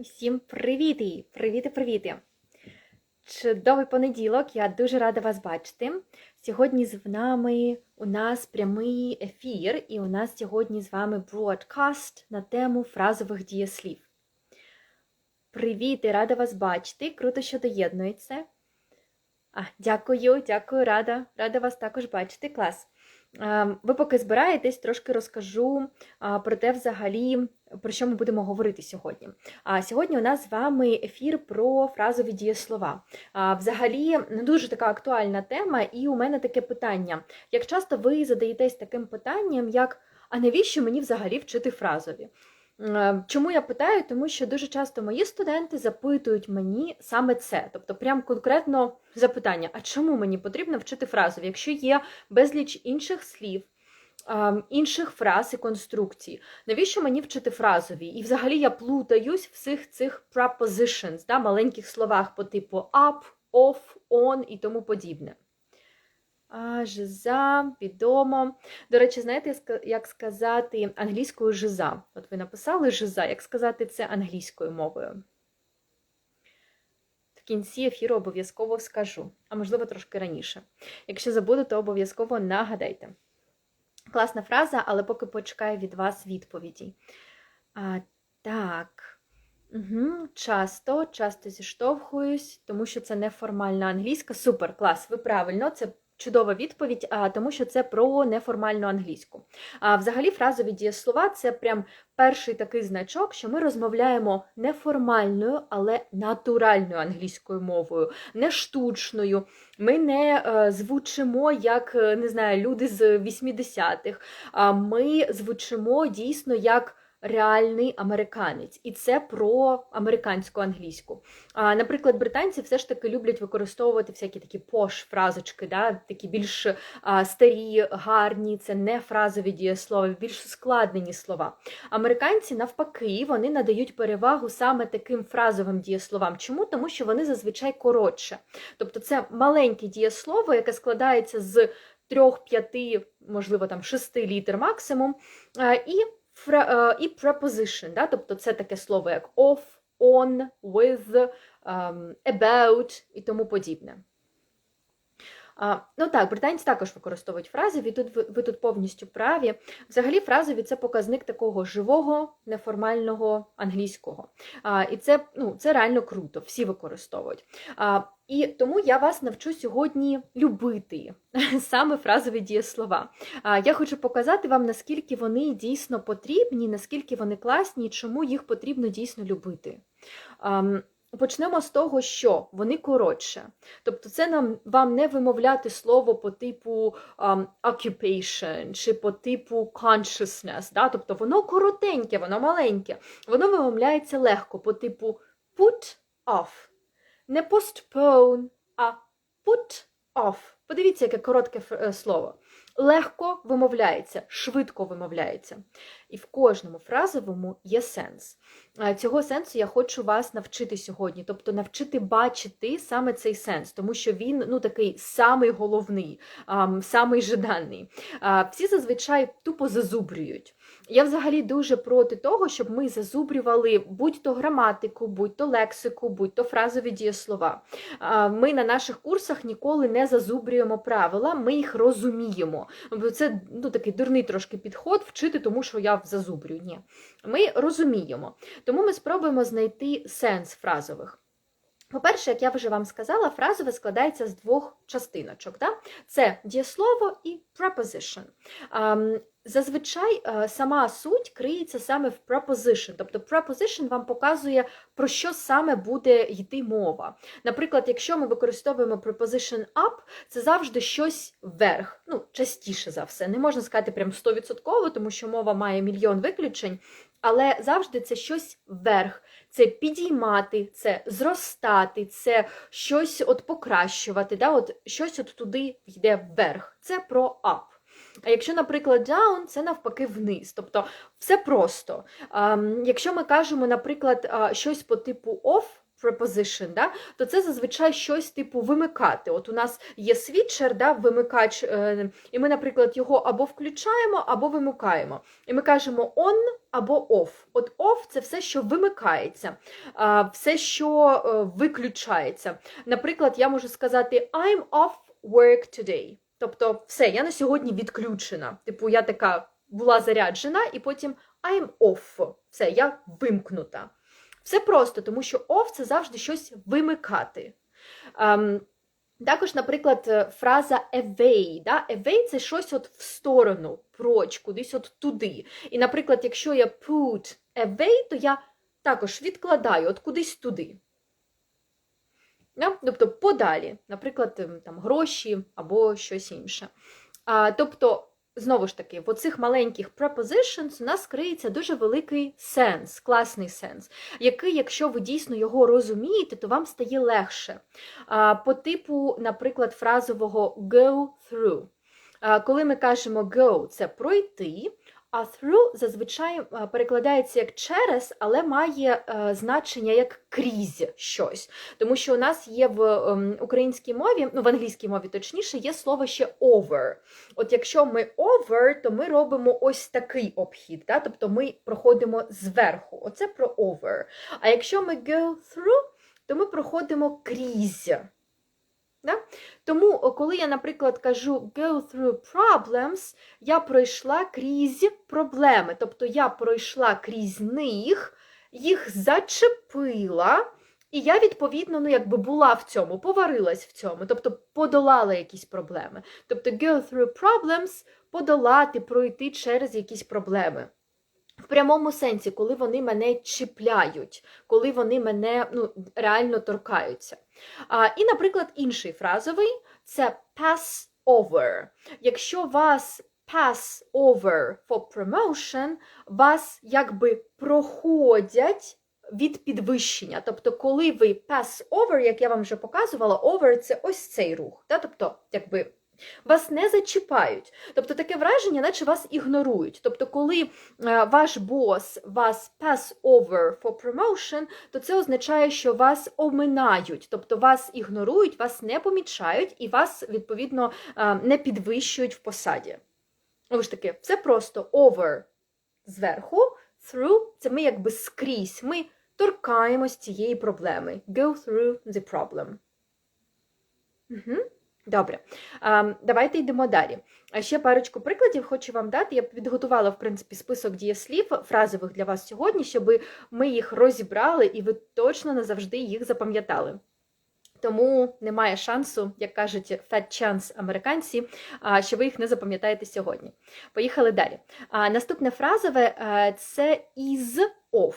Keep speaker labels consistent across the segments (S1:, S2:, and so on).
S1: Усім привіти! Привіти, привіти! Чудовий понеділок, я дуже рада вас бачити. Сьогодні з нами у нас прямий ефір, і у нас сьогодні з вами бродкаст на тему фразових дієслів. Привіт, рада вас бачити. Круто, що доєднується. А, дякую, дякую, рада. Рада вас також бачити. Клас. Ем, Ви поки збираєтесь, трошки розкажу про те, взагалі, про що ми будемо говорити сьогодні. А сьогодні у нас з вами ефір про фразові дієслова. Взагалі, не дуже така актуальна тема, і у мене таке питання: як часто ви задаєтесь таким питанням, як а навіщо мені взагалі вчити фразові? Е, Чому я питаю? Тому що дуже часто мої студенти запитують мені саме це, тобто, прям конкретно запитання: а чому мені потрібно вчити фразові, якщо є безліч інших слів, ем, інших фраз і конструкцій, навіщо мені вчити фразові? І взагалі я плутаюсь в всіх цих prepositions, да, маленьких словах по типу up, off, on і тому подібне. Жиза, відомо. До речі, знаєте, як сказати англійською жиза? От ви написали жиза, як сказати це англійською мовою? В кінці ефіру обов'язково скажу, а можливо трошки раніше. Якщо забуду, то обов'язково нагадайте. Класна фраза, але поки почекаю від вас відповіді. А, так. Угу. Часто, часто зіштовхуюсь, тому що це неформальна англійська. Супер, клас, ви правильно, це чудова відповідь, тому що це про неформальну англійську. А взагалі, фразові дієслова це прям перший такий значок, що ми розмовляємо неформальною, але натуральною англійською мовою, не штучною. Ми не е, звучимо як е, не знаю, люди з 80-х. А ми звучимо дійсно як реальний американець, і це про американську англійську. А, наприклад, британці все ж таки люблять використовувати всякі такі пош фразочки, да? такі більш а, старі, гарні, це не фразові дієслова, більш ускладнені слова. Американці, навпаки, вони надають перевагу саме таким фразовим дієсловам. Чому? Тому що вони зазвичай коротше. Тобто це маленьке дієслово, яке складається з трьох, п'яти, можливо, там шести літер максимум. І і preposition, да? тобто це таке слово як of, on, with, ем, about і тому подібне. А, ну так, британці також використовують фразові, тут ви, ви тут повністю праві. Взагалі, фразові це показник такого живого, неформального англійського. А, і це, ну, це реально круто, всі використовують. А, і тому я вас навчу сьогодні любити саме фразові дієслова. А, Я хочу показати вам, наскільки вони дійсно потрібні, наскільки вони класні, і чому їх потрібно дійсно любити. Ам, Почнемо з того, що вони коротше. Тобто, це нам вам не вимовляти слово по типу ам, occupation чи по типу consciousness. Да? Тобто воно коротеньке, воно маленьке, воно вимовляється легко по типу put off. Не postpone, а put off. Подивіться, яке коротке е, слово. Легко вимовляється, швидко вимовляється. І в кожному фразовому є сенс. Цього сенсу я хочу вас навчити сьогодні, тобто навчити бачити саме цей сенс, тому що він ну такий самий головний, самий жаданий. Всі зазвичай тупо зазубрюють. Я взагалі дуже проти того, щоб ми зазубрювали будь-то граматику, будь-то лексику, будь-то фразові дієслова. Ми на наших курсах ніколи не зазубрюємо правила, ми їх розуміємо. Це ну, такий дурний трошки підход вчити, тому що я зазубрю. Ні. Ми розуміємо. Тому ми спробуємо знайти сенс фразових. По-перше, як я вже вам сказала, фразове складається з двох частиночок. Да? Це дієслово і preposition. Ем, Зазвичай е, сама суть криється саме в preposition. Тобто preposition вам показує, про що саме буде йти мова. Наприклад, якщо ми використовуємо preposition up, це завжди щось вверх. Ну, частіше за все. Не можна сказати прям 100%, тому що мова має мільйон виключень, але завжди це щось вверх. Це підіймати, це зростати, це щось от покращувати, да? от щось от туди йде вверх. Це про up. А якщо, наприклад, down, це навпаки вниз. Тобто все просто. Ем, якщо ми кажемо, наприклад, щось по типу off, preposition, да, то це зазвичай щось типу вимикати. От у нас є світчер, да, вимикач, е, і ми, наприклад, його або включаємо, або вимикаємо. І ми кажемо on або off. От off – це все, що вимикається, все, що е, виключається. Наприклад, я можу сказати I'm off work today. Тобто, все, я на сьогодні відключена. Типу, я така була заряджена, і потім I'm off. Все, я вимкнута. Все просто, тому що off – це завжди щось вимикати. Ем, також, наприклад, е, фраза away. Да? Away – це щось от в сторону, проч, кудись от туди. І, наприклад, якщо я put away, то я також відкладаю от кудись туди. Да? Тобто подалі, наприклад, ем, там, гроші або щось інше. А, тобто, знову ж таки, в оцих маленьких prepositions у нас криється дуже великий сенс, класний сенс, який, якщо ви дійсно його розумієте, то вам стає легше. По типу, наприклад, фразового go through. Коли ми кажемо go, це пройти. А through зазвичай е, перекладається як через, але має е, значення як крізь щось. Тому що у нас є в ем, українській мові, ну в англійській мові точніше, є слово ще over. От якщо ми over, то ми робимо ось такий обхід, да? тобто ми проходимо зверху. Оце про over. А якщо ми go through, то ми проходимо крізь. Да? Тому, коли я, наприклад, кажу go through problems, я пройшла крізь проблеми. Тобто я пройшла крізь них, їх зачепила, і я, відповідно, ну, якби була в цьому, поварилась в цьому, тобто подолала якісь проблеми. Тобто go through problems подолати, пройти через якісь проблеми. В прямому сенсі, коли вони мене чіпляють, коли вони мене ну, реально торкаються. А, І, наприклад, інший фразовий це pass over. Якщо вас pass over for promotion, вас якби проходять від підвищення. Тобто, коли ви pass over, як я вам вже показувала, over це ось цей рух. Тобто, якби вас не зачіпають. Тобто таке враження, наче вас ігнорують. Тобто, коли е, ваш бос вас pass over for promotion, то це означає, що вас оминають, тобто вас ігнорують, вас не помічають і вас, відповідно, е, не підвищують в посаді. Знову ж таки, все просто over зверху, through це ми якби скрізь. Ми торкаємось цієї проблеми. Go through the problem. Угу. Добре, давайте йдемо далі. Ще парочку прикладів хочу вам дати. Я підготувала, в принципі, список дієслів фразових для вас сьогодні, щоб ми їх розібрали і ви точно назавжди їх запам'ятали. Тому немає шансу, як кажуть fat chance американці, що ви їх не запам'ятаєте сьогодні. Поїхали далі. Наступне фразове це is of.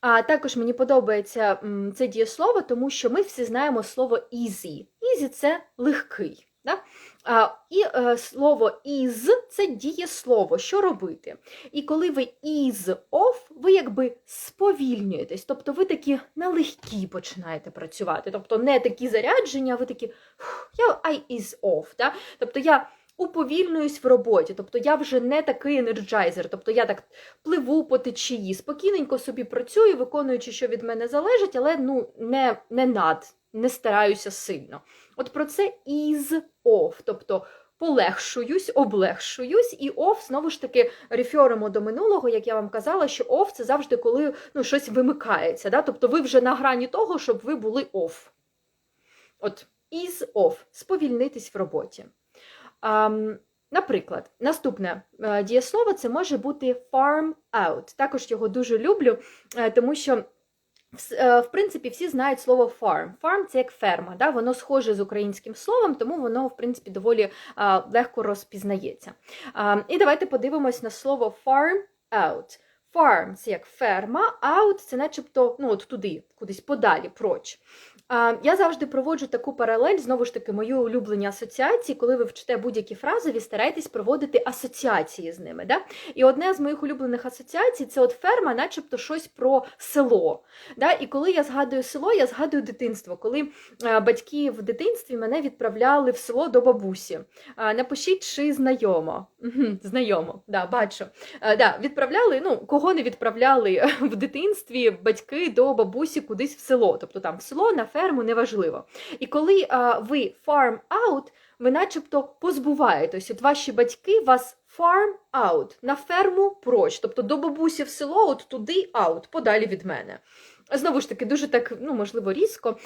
S1: А також мені подобається це дієслово, тому що ми всі знаємо слово easy. Easy – це легкий. Да? А, І е, слово is це дієслово, що робити. І коли ви is off, ви якби сповільнюєтесь, тобто ви такі налегкі починаєте працювати. Тобто не такі зарядження, а ви такі я I is off. Да? Тобто я уповільнююсь в роботі, тобто я вже не такий енерджайзер, тобто я так пливу по течії, спокійненько собі працюю, виконуючи, що від мене залежить, але ну не, не над, не стараюся сильно. От про це is off, тобто полегшуюсь, облегшуюсь, і off, знову ж таки, реферимо до минулого, як я вам казала, що off це завжди коли ну, щось вимикається. Да? Тобто ви вже на грані того, щоб ви були off. От is off, сповільнитись в роботі. Um, Наприклад, наступне е, дієслово це може бути farm out. Також його дуже люблю, е, тому що, в принципі, всі знають слово farm. Farm – це як ферма, да? воно схоже з українським словом, тому воно, в принципі, доволі легко розпізнається. І давайте подивимось на слово farm out. Farm – це як ферма, out – це начебто ну, от туди, кудись подалі, проч. Я завжди проводжу таку паралель, знову ж таки, мої улюблені асоціації, коли ви вчите будь-які фразові, старайтесь проводити асоціації з ними. Да? І одне з моїх улюблених асоціацій це от ферма, начебто щось про село. Да? І коли я згадую село, я згадую дитинство, коли батьки в дитинстві мене відправляли в село до бабусі. Напишіть, чи знайомо. Знайомо, да, бачу. Да, Відправляли, ну, кого не відправляли в дитинстві батьки до бабусі кудись в село, тобто там в село, на ферму, неважливо. І коли а, ви farm out, ви начебто позбуваєтесь. От ваші батьки вас farm out, на ферму проч, тобто до бабусі в село, от туди out, подалі від мене. Знову ж таки, дуже так, ну можливо, різко.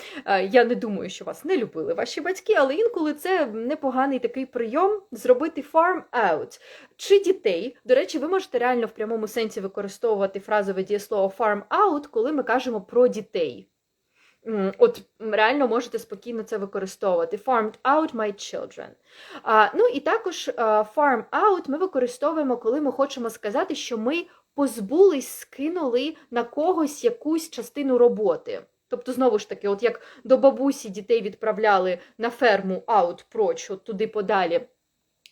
S1: Я не думаю, що вас не любили ваші батьки, але інколи це непоганий такий прийом зробити farm out. Чи дітей, до речі, ви можете реально в прямому сенсі використовувати фразове дієслово farm out, коли ми кажемо про дітей. От реально можете спокійно це використовувати. Farmed out my children. А, ну і також а, farm out ми використовуємо, коли ми хочемо сказати, що ми позбулись, скинули на когось якусь частину роботи. Тобто, знову ж таки, от як до бабусі дітей відправляли на ферму out проч, от туди подалі.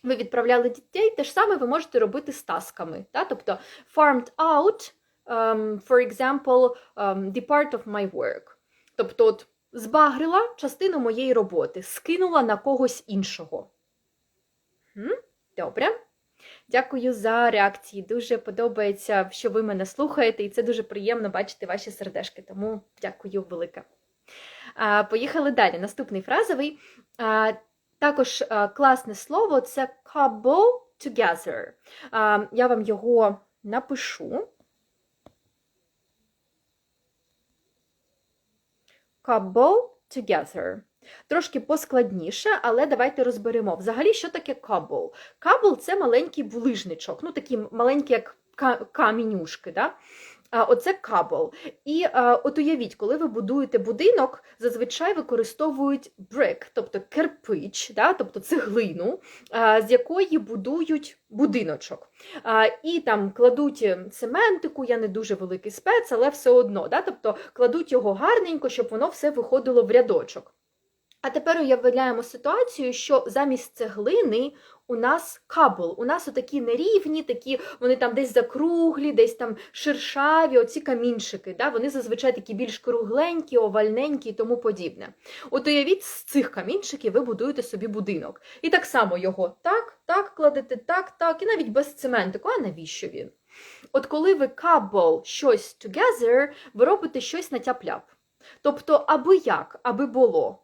S1: Ви відправляли дітей, те ж саме ви можете робити з тасками. Та? Тобто farmed out, um, for example, um, the part of my work. Тобто, от, збагрила частину моєї роботи, скинула на когось іншого. Добре. Дякую за реакції. Дуже подобається, що ви мене слухаєте, і це дуже приємно бачити ваші сердешки. Тому дякую велике. Поїхали далі. Наступний фразовий. Також класне слово це couple together. Я вам його напишу. Couple together. Трошки поскладніше, але давайте розберемо. Взагалі, що таке кабл? Кабл це маленький булижничок, ну такі маленькі, як камінюшки. Да? Оце кабл. І от уявіть, коли ви будуєте будинок, зазвичай використовують brick, тобто кирпич, да? тобто цеглину, з якої будують будиночок. І там кладуть цементику, я не дуже великий спец, але все одно. Да? Тобто кладуть його гарненько, щоб воно все виходило в рядочок. А тепер уявляємо ситуацію, що замість цеглини у нас кабл, у нас отакі нерівні, такі, вони там десь закруглі, десь там шершаві, оці камінчики. Да? Вони зазвичай такі більш кругленькі, овальненькі і тому подібне. От уявіть, з цих камінчиків ви будуєте собі будинок. І так само його так, так кладете, так, так, і навіть без цементику. А навіщо він? От коли ви couple щось together, ви робите щось на тяп-ляп. Тобто, аби як, аби було.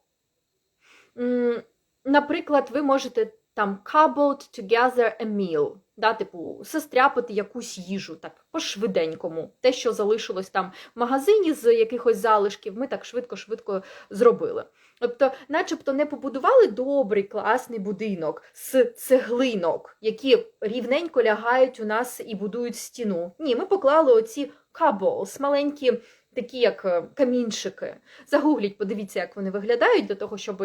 S1: Наприклад, ви можете там cobbled together a meal, да, типу, сестряпати якусь їжу так по-швиденькому. Те, що залишилось там в магазині з якихось залишків, ми так швидко-швидко зробили. Тобто, начебто, не побудували добрий, класний будинок з цеглинок, які рівненько лягають у нас і будують стіну. Ні, ми поклали оці cobbles, маленькі, такі як е, камінчики. Загугліть, подивіться, як вони виглядають, для того, щоб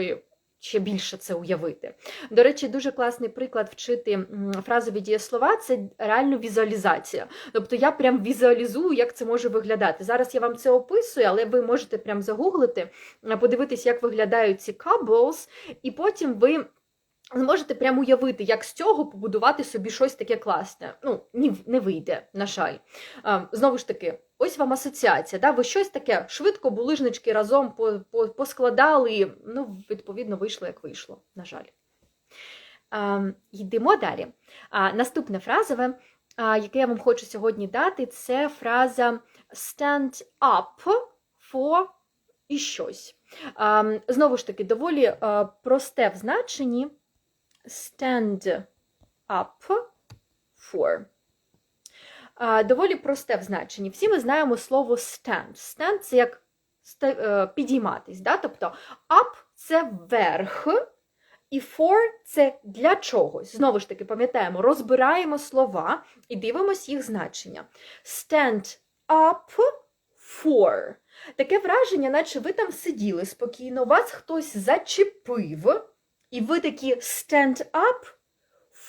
S1: ще більше це уявити. До речі, дуже класний приклад вчити фразові дієслова це реально візуалізація. Тобто я прям візуалізую, як це може виглядати. Зараз я вам це описую, але ви можете прям загуглити, е, подивитись, як виглядають ці couples, і потім ви. Зможете прямо уявити, як з цього побудувати собі щось таке класне. Ну, не вийде, на жаль. Знову ж таки, ось вам асоціація. Да? Ви щось таке швидко булижнички разом по, по, поскладали, ну, відповідно, вийшло, як вийшло, на жаль. Йдемо далі. Наступне фразове, яке я вам хочу сьогодні дати, це фраза stand up for і щось. Знову ж таки, доволі просте в значенні stand up for. Доволі просте в значенні. Всі ми знаємо слово stand. Stand – це як е, підійматись. Да? Тобто up – це вверх, і for – це для чогось. Знову ж таки, пам'ятаємо, розбираємо слова і дивимося їх значення. Stand up for. Таке враження, наче ви там сиділи спокійно, вас хтось зачепив, і ви такі stand up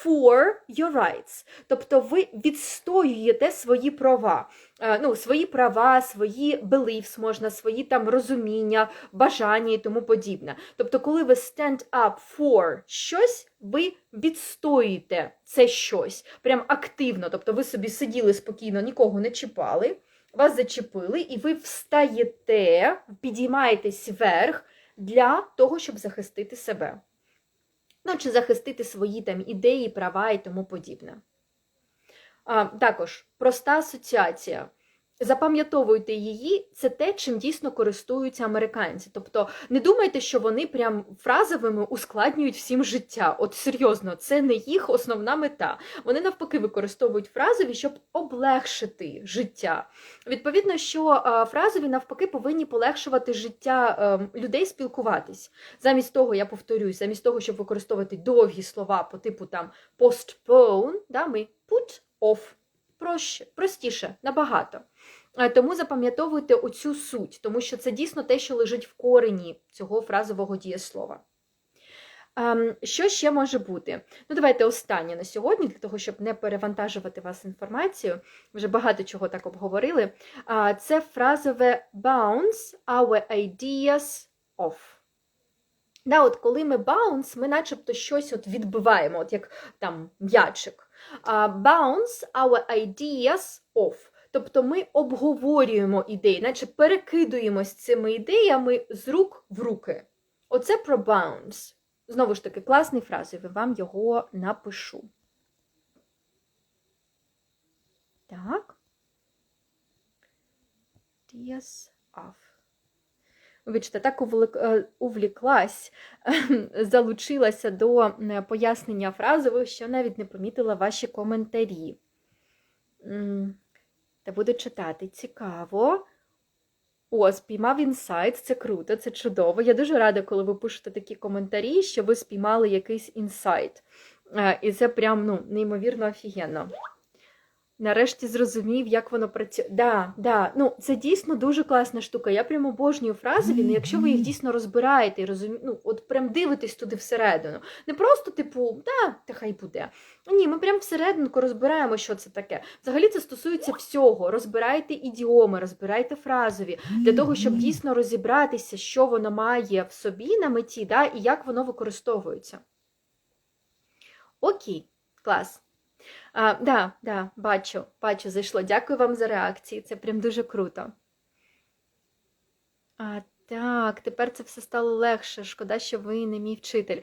S1: for your rights. Тобто ви відстоюєте свої права. Е, Ну, свої права, свої beliefs, можна, свої там розуміння, бажання і тому подібне. Тобто, коли ви stand up for щось, ви відстоїте це щось прям активно. Тобто ви собі сиділи спокійно, нікого не чіпали, вас зачепили, і ви встаєте, підіймаєтесь вверх для того, щоб захистити себе. Ну, чи захистити свої там ідеї, права і тому подібне. А, також проста асоціація. Запам'ятовуйте її, це те, чим дійсно користуються американці. Тобто не думайте, що вони прям фразовими ускладнюють всім життя. От серйозно, це не їх основна мета. Вони навпаки використовують фразові, щоб облегшити життя. Відповідно, що а, фразові навпаки повинні полегшувати життя ем, людей спілкуватись. Замість того, я повторюсь, замість того, щоб використовувати довгі слова по типу там postpone, да, ми put off. Проще, простіше, набагато. Е, Тому запам'ятовуйте оцю суть, тому що це дійсно те, що лежить в корені цього фразового дієслова. Ем, Що ще може бути? Ну, давайте останнє на сьогодні, для того, щоб не перевантажувати вас інформацією. Вже багато чого так обговорили. Це фразове bounce our ideas off. Да, от коли ми bounce, ми начебто щось от відбиваємо, от як там м'ячик. Bounce our ideas off. Тобто ми обговорюємо ідеї, наче перекидуємось цими ідеями з рук в руки. Оце про bounce. Знову ж таки, класний фразовий, вам його напишу. Так. Ideas off. Вибачте, так е, увліклась, залучилася до пояснення фразових, що навіть не помітила ваші коментарі. Та буду читати. Цікаво. О, спіймав інсайт, це круто, це чудово. Я дуже рада, коли ви пишете такі коментарі, що ви спіймали якийсь інсайт. Е, І це прям ну, неймовірно офігенно. Нарешті зрозумів, як воно працює. Да, да, ну це дійсно дуже класна штука. Я прям обожнюю фразові, ну якщо ви їх дійсно розбираєте і розумі... ну, от прям дивитесь туди всередину. Не просто, типу, да, та хай буде. Ні, ми прям всерединку розбираємо, що це таке. Взагалі це стосується всього. Розбирайте ідіоми, розбирайте фразові, для того, щоб дійсно розібратися, що воно має в собі на меті, да, і як воно використовується. Окей, клас. А, да, да, бачу, бачу, зайшло. Дякую вам за реакції. Це прям дуже круто. А, так, тепер це все стало легше. Шкода, що ви не мій вчитель.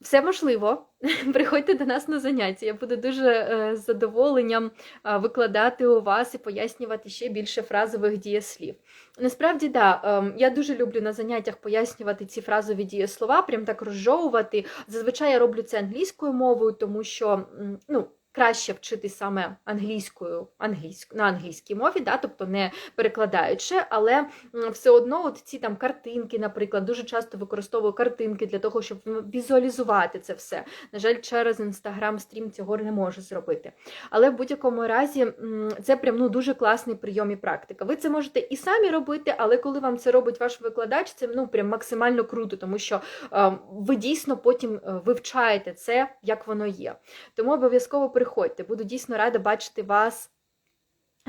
S1: Все можливо. Приходьте до нас на заняття. Я буду дуже е, з задоволенням е, викладати у вас і пояснювати ще більше фразових дієслів. Насправді, да, ем, я дуже люблю на заняттях пояснювати ці фразові дієслова, прям так розжовувати. Зазвичай я роблю це англійською мовою, тому що ну, краще вчити саме англійською англійськ, на англійській мові, да, тобто не перекладаючи, але все одно от ці там картинки, наприклад, дуже часто використовую картинки для того, щоб візуалізувати це все. На жаль, через інстаграм стрім цього не можу зробити. Але в будь-якому разі це прям ну, дуже класний прийом і практика. Ви це можете і самі робити, але коли вам це робить ваш викладач, це ну прям максимально круто, тому що е, ви дійсно потім е, вивчаєте це, як воно є. Тому обов'язково приходьте. Буду дійсно рада бачити вас.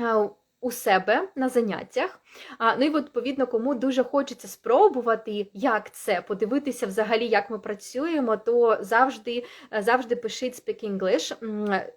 S1: е, У себе на заняттях. А, ну і відповідно, кому дуже хочеться спробувати, як це, подивитися взагалі, як ми працюємо, то завжди завжди пишіть Speak English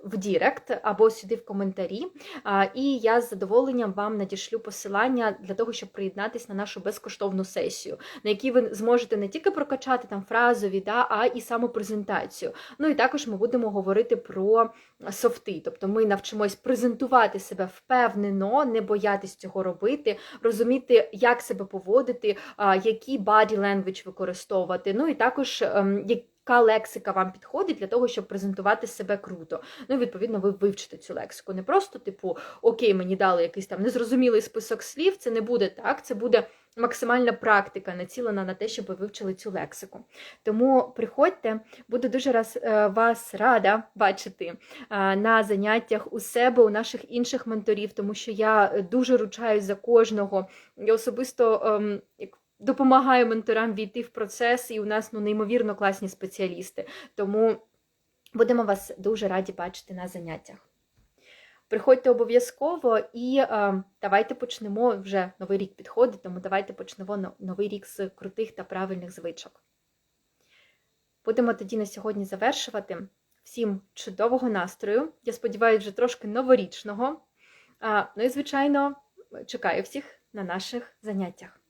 S1: в Дірект або сюди в коментарі. А, і я з задоволенням вам надішлю посилання для того, щоб приєднатися на нашу безкоштовну сесію, на якій ви зможете не тільки прокачати там фразові, да, а і саму презентацію. Ну і також ми будемо говорити про софти. Тобто ми навчимось презентувати себе впевнено, не боятись цього робити, розуміти, як себе поводити, які body language використовувати. Ну і також ем, яка лексика вам підходить для того, щоб презентувати себе круто. Ну, відповідно, ви вивчите цю лексику. Не просто, типу, окей, мені дали якийсь там незрозумілий список слів. Це не буде так, це буде. Максимальна практика націлена на те, щоб ви вивчили цю лексику. Тому приходьте, буду дуже раз е, вас рада бачити е, на заняттях у себе, у наших інших менторів, тому що я дуже ручаюсь за кожного. Я особисто ем, допомагаю менторам війти в процес, і у нас ну, неймовірно класні спеціалісти. Тому будемо вас дуже раді бачити на заняттях. Приходьте обов'язково і е, давайте почнемо вже новий рік підходить, тому давайте почнемо новий рік з крутих та правильних звичок. Будемо тоді на сьогодні завершувати. Всім чудового настрою. Я сподіваюся, вже трошки новорічного. А, ну і, звичайно, чекаю всіх на наших заняттях.